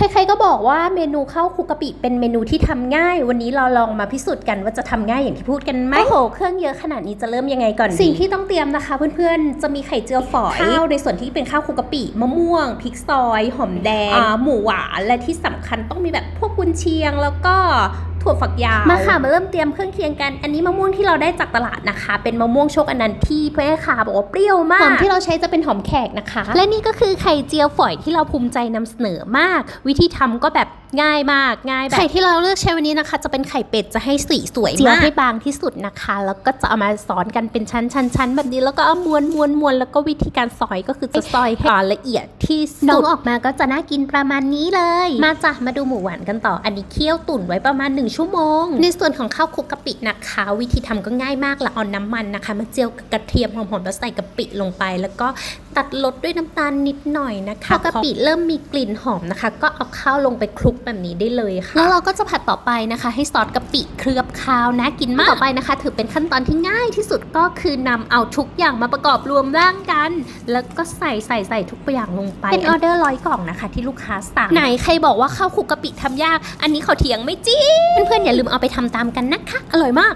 ใครๆก็บอกว่าเมนูข้าวคลุกกะปิเป็นเมนูที่ทำง่าย วันนี้เราลองมาพิสูจน์กันว่าจะทำง่ายอย่างที่พูดกันไหมโอ้โห เครื่องเยอะขนาดนี้จะเริ่มยังไงก่อนดีสิ่งที่ต้องเตรียมนะคะ เพื่อนๆ จะมีไข่เจียวฝอยข้าวในส่วนที่เป็นข้าวคลุกกะปิมะม่วงพริกซอย หอมแดงอ่าหมูหวานและที่สำคัญต้องมีแบบพวกกุนเชียงแล้วก็ ถั่วฝักยาว มาค่ะมาเริ่มเตรียมเครื่องเคียงกัน อันนี้มะม่วงที่เราได้จากตลาดนะคะ เป็นมะม่วงโชคอนันต์ที่เพื่อนค่ะบอกว่าเปรี้ยวมากหอมที่เราใช้จะเป็นหอมแขกนะคะ และนี่ก็คือไข่เจียวฝอยที่เราภูมิใจนำเสนอมาก วิธีทำก็แบบง่ายมากง่ายแบบไข่ที่เราเลือกใช้วันนี้นะคะ จะเป็นไข่เป็ดจะให้สีสวยมากเจียวให้บางที่สุดนะคะ แล้วก็จะเอามาซ้อนกันเป็นชั้นชั้นชั้นแบบนี้แล้วก็เอาม้วนม้วนม้วนแล้วก็วิธีการซอยก็คือจะซอยให้ละเอียดที่สุดน้องออกมาก็จะน่ากินประมาณนี้เลย มาจ้ะมาดูหมูหวานกันต่ออันนี้เคี่ยวตุ๋นไว้ประมาณ1 ชั่วโมง ในส่วนของข้าวคลุกกะปินะคะ วิธีทำก็ง่ายมากละเอาน้ำมันนะคะ มาเจียวกับกระเทียมหอมๆแล้วใส่กะปิลงไป แล้วก็ตัดรสด้วยน้ำตาลนิดหน่อยนะคะพอกะปิเริ่มมีกลิ่นหอมนะคะ ก็เอาข้าวลงไปคลุกแบบนี้ได้เลยค่ะ แล้วเราก็จะผัดต่อไปนะคะ ให้ซอสกะปิเคลือบข้าวนะกินมากต่อไปนะคะ ถือเป็นขั้นตอนที่ง่ายที่สุดก็คือนำเอาทุกอย่างมาประกอบรวมร่างกัน แล้วก็ใส่ใส่ใส่ทุกอย่างลงไปเป็นออเดอร์ร้อยกล่องนะคะ ที่ลูกค้าสั่งไหนใครบอกว่าข้าวคลุกกะปิทำยาก อันนี้เขาเถียงไม่จริงเพื่อนๆอย่าลืมเอาไปทำตามกันนะคะ อร่อยมาก